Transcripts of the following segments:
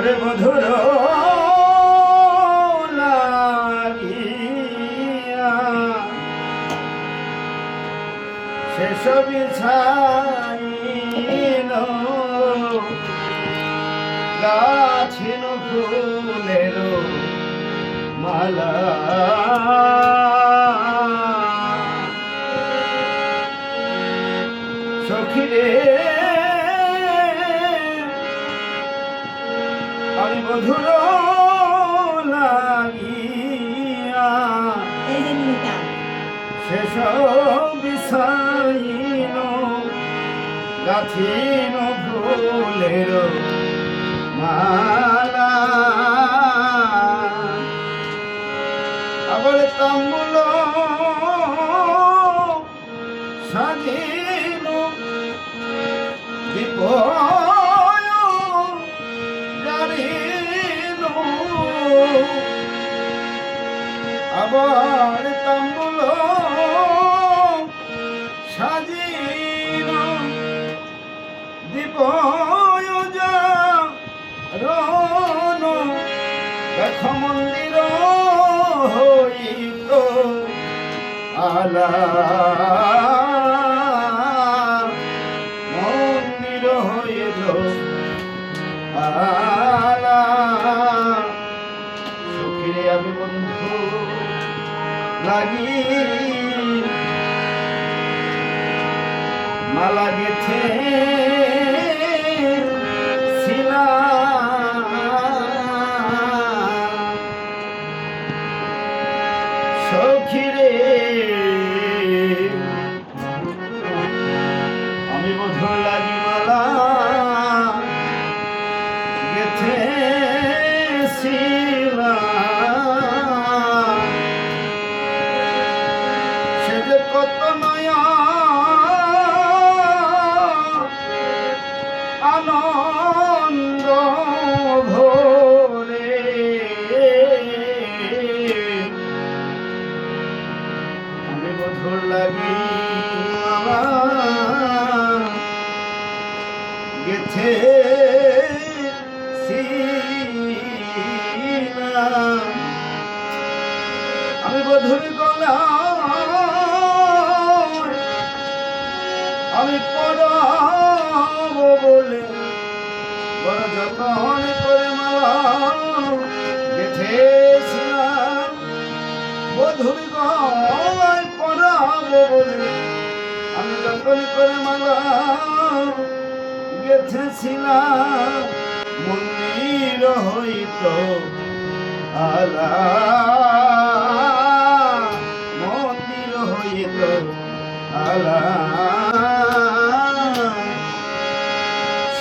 ওরে মধুর শেষ বিছাইল গাছিন ফুলের মালা। সখিরে মধুর লাগিয়া শেষ বিষাইন গাথিন ফুলের মালা। আবার তাম্বুল দেখ মন্দির হইত আলা। মন্দির হইল আলা। সুখিরে আমি বন্ধু। লাগি মালা গেছে। আমি বধুর গলা আমি পড়াব বলে বড় করে মালা গেথেছিলাম বধুর গলায় পড়াব বলে আমি যতন করে মালা গেথেছিলাম মন্দির হইত আলা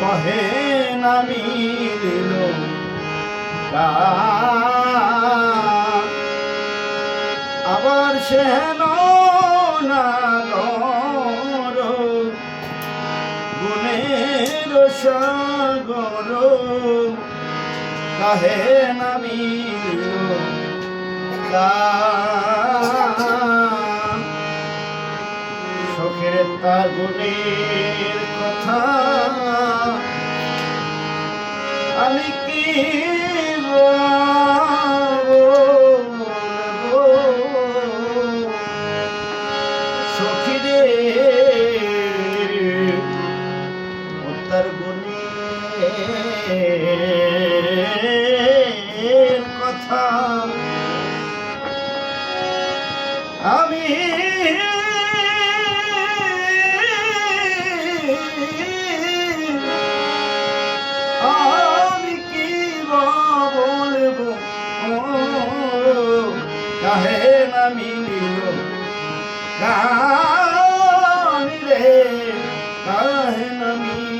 কহে নামি দিল আবার সে হেন না গর গুণের সাগর। কাহে নামিল সখের গুণের কথা। আমি কি কথা। আমি কাহে না মিলিল কাহে না মিলিল